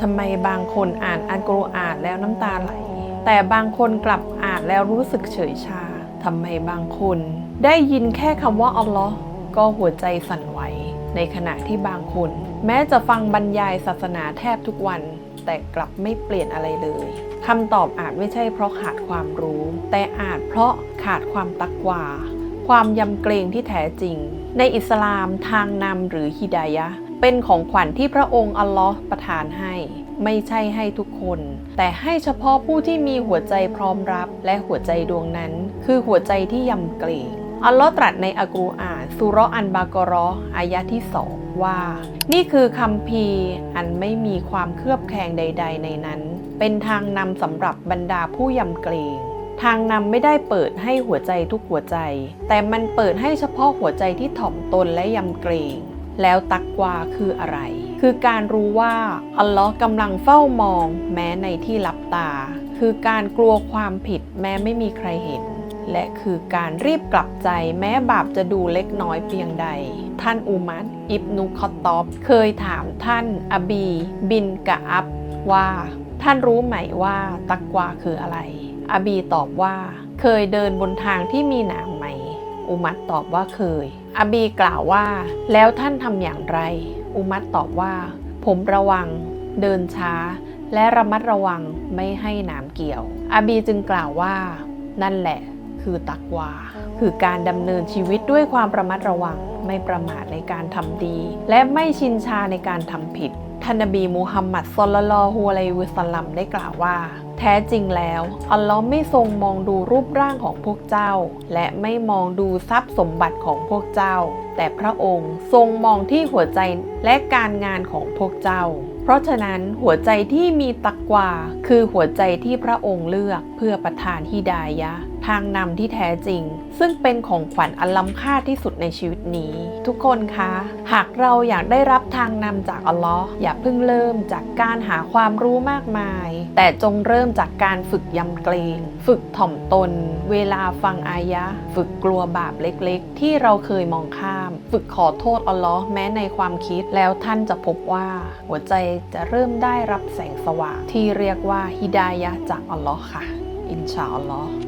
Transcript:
ทำไมบางคนอ่านอัลกุรอานแล้วน้ำตาไหล แต่บางคนกลับอ่านแล้วรู้สึกเฉยชาทำไมบางคน ได้ยินแค่คำว่าอัลลอฮ์ก็หัวใจสั่นไหว ในขณะที่บางคน แม้จะฟังบรรยายศาสนาแทบทุกวัน แต่กลับไม่เปลี่ยนอะไรเลยคำตอบอาจไม่ใช่เพราะขาดความรู้ แต่อาจเพราะขาดความตักวา ความยำเกรงที่แท้จริง ในอิสลามทางนำหรือฮิดายะ เป็นของขวัญที่พระองค์อัลลอฮ์ประทานให้ ไม่ใช่ให้ทุกคน แต่ให้เฉพาะผู้ที่มีหัวใจพร้อมรับและหัวใจดวงนั้น คือหัวใจที่ยำเกรงอัลลอฮ์ตรัสในอักุรอานสุรอันบากรออายะที่สองว่า นี่คือคำพีอันไม่มีความเคลือบแคลงใด ๆ ในนั้น เป็นทางนำสำหรับบรรดาผู้ยำเกรงทางนำไม่ได้เปิดให้หัวใจทุกหัวใจ แต่มันเปิดให้เฉพาะหัวใจที่ถ่อมตนและยำเกรง แล้วตักวาคืออะไร คือการรู้ว่าอัลลอฮ์กำลังเฝ้ามองแม้ในที่ลับตา คือการกลัวความผิดแม้ไม่มีใครเห็น และคือการรีบกลับใจแม้บาปจะดูเล็กน้อยเพียงใด ท่านอุมัดอิบนุคอตตอบ เคยถามท่านอบี บินกะอับว่า ท่านรู้ไหมว่าตักวาคืออะไร อบีตอบว่า เคยเดินบนทางที่มีหนามไหม อุมัดตอบว่าเคย อบีกล่าวว่า แล้วท่านทำอย่างไร อุมัดตอบว่า ผมระวัง เดินช้า และระมัดระวังไม่ให้หนามเกี่ยว อบีจึงกล่าวว่า นั่นแหละ คือตักวา คือการดำเนินชีวิตด้วยความระมัดระวัง ไม่ประมาทในการทำดี และไม่ชินชาในการทำผิด ท่านนบีมูฮัมมัดสลลัลลอฮุอะลัยฮิวะสัลลัมได้กล่าวว่า แท้จริงแล้ว อัลลอฮ์ไม่ทรงมองดูรูปร่างของพวกเจ้า และไม่มองดูทรัพย์สมบัติของพวกเจ้า แต่พระองค์ทรงมองที่หัวใจและการงานของพวกเจ้า เพราะฉะนั้นหัวใจที่มีตักวาคือหัวใจที่พระองค์เลือกเพื่อประทานฮิดายะ ทางนำที่แท้จริง ซึ่งเป็นของขวัญอันล้ำค่าที่สุดในชีวิตนี้ ทุกคนคะ หากเราอยากได้รับทางนำจากอัลลอฮ์อย่าเพิ่งเริ่มจากการหาความรู้มากมาย แต่จงเริ่มจากการฝึกยำเกรง ฝึกถ่อมตน เวลาฟังอายะ ฝึกกลัวบาปเล็กๆ ที่เราเคยมองข้าม ฝึกขอโทษอัลลอฮ์แม้ในความคิดแล้วท่านจะพบว่า หัวใจจะเริ่มได้รับแสงสว่างที่เรียกว่าฮิดายะจากอัลลอฮ์ค่ะ อินชาอัลลอฮ์